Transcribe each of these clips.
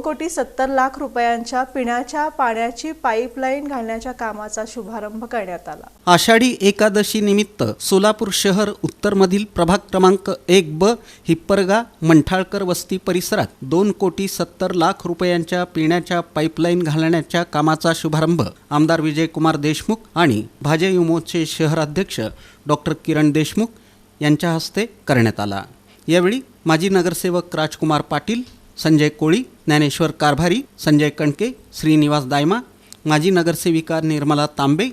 दोन कोटी सत्तर लाख रुपयांच्या पिण्याच्या पाण्याची पाईपलाईन घालण्याच्या कामाचा शुभारंभ करण्यात आला. आषाढी एकादशी निमित्त सोलापूर शहर उत्तरमधील प्रभाग क्रमांक एक ब हिप्परगा मंठाळकर वस्ती परिसरात दोन कोटी सत्तर लाख रुपयांच्या पिण्याच्या पाईपलाईन घालण्याच्या कामाचा शुभारंभ आमदार विजयकुमार देशमुख आणि भाजप युमोचे शहराध्यक्ष डॉक्टर किरण देशमुख यांच्या हस्ते करण्यात आला. यावेळी माजी नगरसेवक राजकुमार पाटील संजय कोळी ज्ञानेश्वर कारभारी संजय कणके श्रीनिवास दायमा माजी नगरसेविका निर्मला तांबे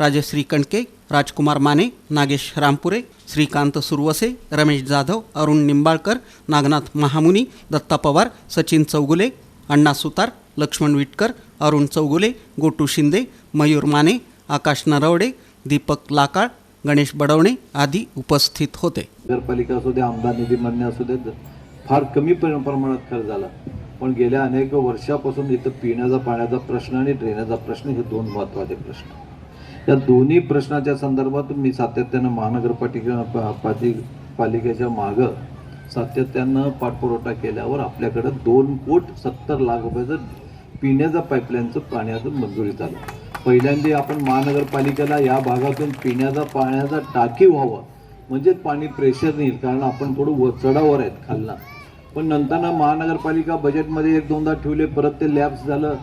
राजश्री कणके राजकुमार माने नागेश रामपुरे श्रीकांत सुरवसे रमेश जाधव अरुण निंबाळकर नागनाथ महामुनी दत्ता पवार सचिन चौगुले अण्णा सुतार लक्ष्मण विटकर अरुण चौगुले गोटू शिंदे मयूर माने आकाश नरवडे दीपक लाकाळ गणेश बडवणे आदी उपस्थित होते. नगरपालिका असू द्या आमदार निधीमधने असू द्या फार कमी प्रमाणात खर्च झाला. पण गेल्या अनेक वर्षापासून इथं पिण्याचा पाण्याचा प्रश्न आणि ड्रेनेचा प्रश्न हे दोन महत्त्वाचे प्रश्न. या दोन्ही प्रश्नाच्या संदर्भात मी सातत्यानं महानगरपालिका पालिक पालिकेच्या मागं सातत्यानं पाठपुरवठा केल्यावर आपल्याकडं दोन कोट सत्तर लाख रुपयाचं पिण्याचा पाईपलाईनचं पाण्याचं मंजुरी झालं. पहिल्यांदा आपण महानगरपालिकेला या भागातून पिण्याचा पाण्याचा टाकी व्हावं. म्हणजे पाणी प्रेशर नाही कारण आपण थोडं व चढावर आहेत खालना. पण नंतर महानगरपालिका बजेटमध्ये एक दोनदा ठेवले परत ते लॅब्स झालं.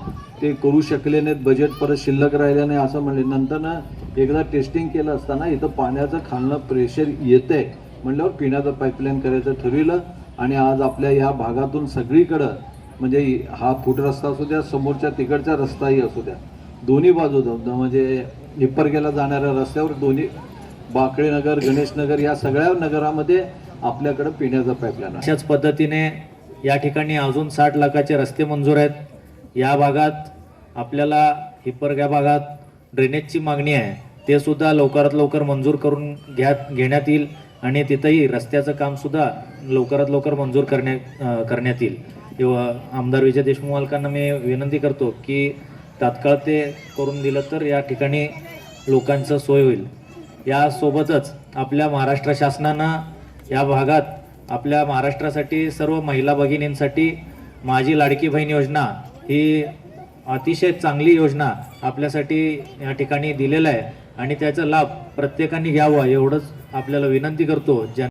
ते करू शकले नाहीत बजेट परत शिल्लक राहिलं नाही असं म्हणले. नंतर एकदा टेस्टिंग केलं असताना इथं पाण्याचं खालनं प्रेशर येतंय म्हणल्यावर पिण्याचं पाईपलाईन करायचं ठरविलं. आणि आज आपल्या या भागातून सगळीकडं म्हणजे हा फूट रस्ता असू द्या समोरच्या तिकडचा रस्ताही असू द्या. दोन्ही बाजू म्हणजे निप्परगेला जाणाऱ्या रस्त्यावर दोन्ही बाकळेनगर गणेशनगर या सगळ्या नगरामध्ये आपल्याकडं पिण्याचा पाईपलाईन अशाच पद्धतीने या ठिकाणी अजून साठ लाखाचे रस्ते मंजूर आहेत. या भागात आपल्याला हिप्परग्या भागात ड्रेनेजची मागणी आहे. ते सुद्धा लवकरात लवकर मंजूर करून घ्या घेण्यात येईल आणि तिथंही रस्त्याचं काम सुद्धा लवकरात लवकर मंजूर करण्यात करण्यात येईल. किंवा आमदार विजय देशमुख मालकांना मी विनंती करतो की तात्काळ ते करून दिलं तर या ठिकाणी लोकांचं सोय होईल. यासोबतच आपल्या महाराष्ट्र शासनानं या भागात आपल्या महाराष्ट्रासाठी सर्व महिला भगिनींसाठी माझी लाडकी बहीण योजना ही अतिशय चांगली योजना आपल्यासाठी या ठिकाणी दिलेला आहे. आणि त्याचा लाभ प्रत्येकाने घ्यावा एवढंच आपल्याला विनंती करतो. ज्या